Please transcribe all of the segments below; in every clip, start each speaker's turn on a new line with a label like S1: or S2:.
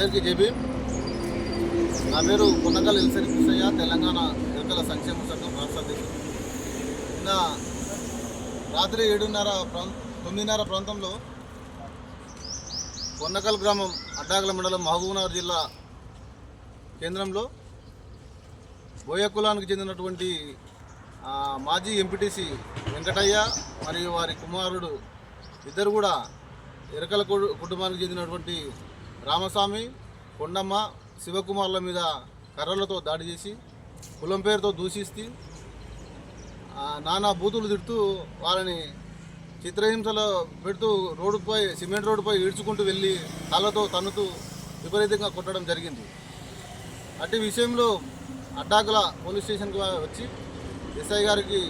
S1: అందరికీ జేబీ. నా పేరు కొన్నకల్ ఎల్సరి కృష్ణయ్య తెలంగాణ యువతల సంక్షేమ సంఘం రాష్ట్ర అధ్యక్షుడు. నిన్న రాత్రి ఏడున్నర ప్రాంత తొమ్మిదిన్నర ప్రాంతంలో కొన్నకల్ గ్రామం అడ్డాగల మండలం మహబూబ్నగర్ జిల్లా కేంద్రంలో బోయ కులానికి చెందినటువంటి మాజీ ఎంపీటీసీ వెంకటయ్య మరియు వారి కుమారుడు ఇద్దరు కూడా ఎరకల కుటుంబానికి చెందినటువంటి రామస్వామి కొండమ్మ శివకుమార్ల మీద కర్రలతో దాడి చేసి కులం పేరుతో దూషిస్తూ నానా బూతులు తిడుతూ వాళ్ళని చిత్రహింసలో పెడుతూ రోడ్డుపై సిమెంట్ రోడ్డుపై ఈడ్చుకుంటూ వెళ్ళి కళ్ళతో తన్నుతూ విపరీతంగా కొట్టడం జరిగింది. అట్టి విషయంలో అడ్డాకుల పోలీస్ స్టేషన్కి వచ్చి ఎస్ఐ గారికి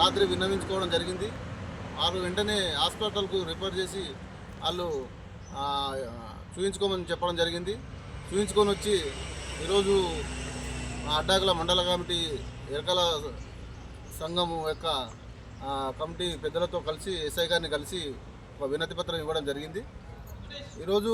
S1: రాత్రి విన్నవించుకోవడం జరిగింది. వారు వెంటనే హాస్పిటల్కు రిఫర్ చేసి వాళ్ళు చూయించుకోమని చెప్పడం జరిగింది. చూయించుకొని వచ్చి ఈరోజు అడ్డాకుల మండల కమిటీ ఎరకల సంఘం యొక్క కమిటీ పెద్దలతో కలిసి ఎస్ఐ గారిని కలిసి ఒక వినతి పత్రం ఇవ్వడం జరిగింది. ఈరోజు